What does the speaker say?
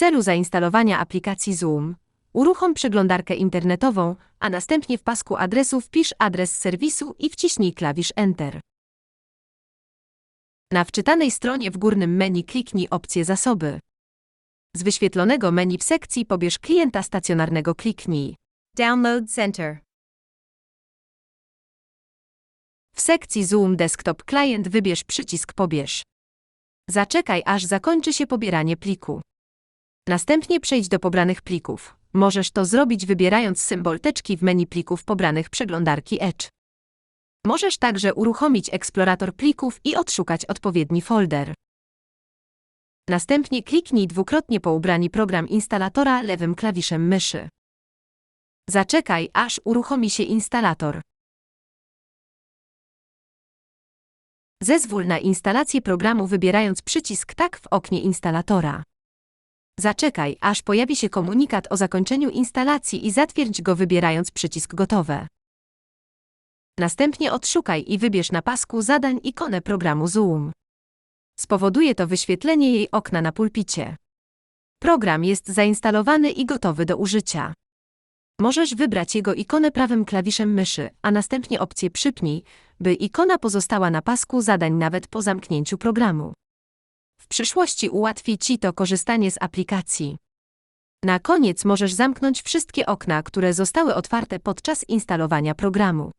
celu zainstalowania aplikacji Zoom, uruchom przeglądarkę internetową, a następnie w pasku adresu wpisz adres serwisu i wciśnij klawisz Enter. Na wczytanej stronie w górnym menu kliknij opcję Zasoby. Z wyświetlonego menu w sekcji pobierz klienta stacjonarnego kliknij Download Center. W sekcji Zoom Desktop Client wybierz przycisk Pobierz. Zaczekaj, aż zakończy się pobieranie pliku. Następnie przejdź do pobranych plików. Możesz to zrobić wybierając symbol teczki w menu plików pobranych przeglądarki Edge. Możesz także uruchomić eksplorator plików i odszukać odpowiedni folder. Następnie kliknij dwukrotnie po ubrani program instalatora lewym klawiszem myszy. Zaczekaj, aż uruchomi się instalator. Zezwól na instalację programu wybierając przycisk Tak w oknie instalatora. Zaczekaj, aż pojawi się komunikat o zakończeniu instalacji i zatwierdź go wybierając przycisk Gotowe. Następnie odszukaj i wybierz na pasku zadań ikonę programu Zoom. Spowoduje to wyświetlenie jej okna na pulpicie. Program jest zainstalowany i gotowy do użycia. Możesz wybrać jego ikonę prawym klawiszem myszy, a następnie opcję Przypnij, by ikona pozostała na pasku zadań nawet po zamknięciu programu. Przyszłości ułatwi Ci to korzystanie z aplikacji. Na koniec możesz zamknąć wszystkie okna, które zostały otwarte podczas instalowania programu.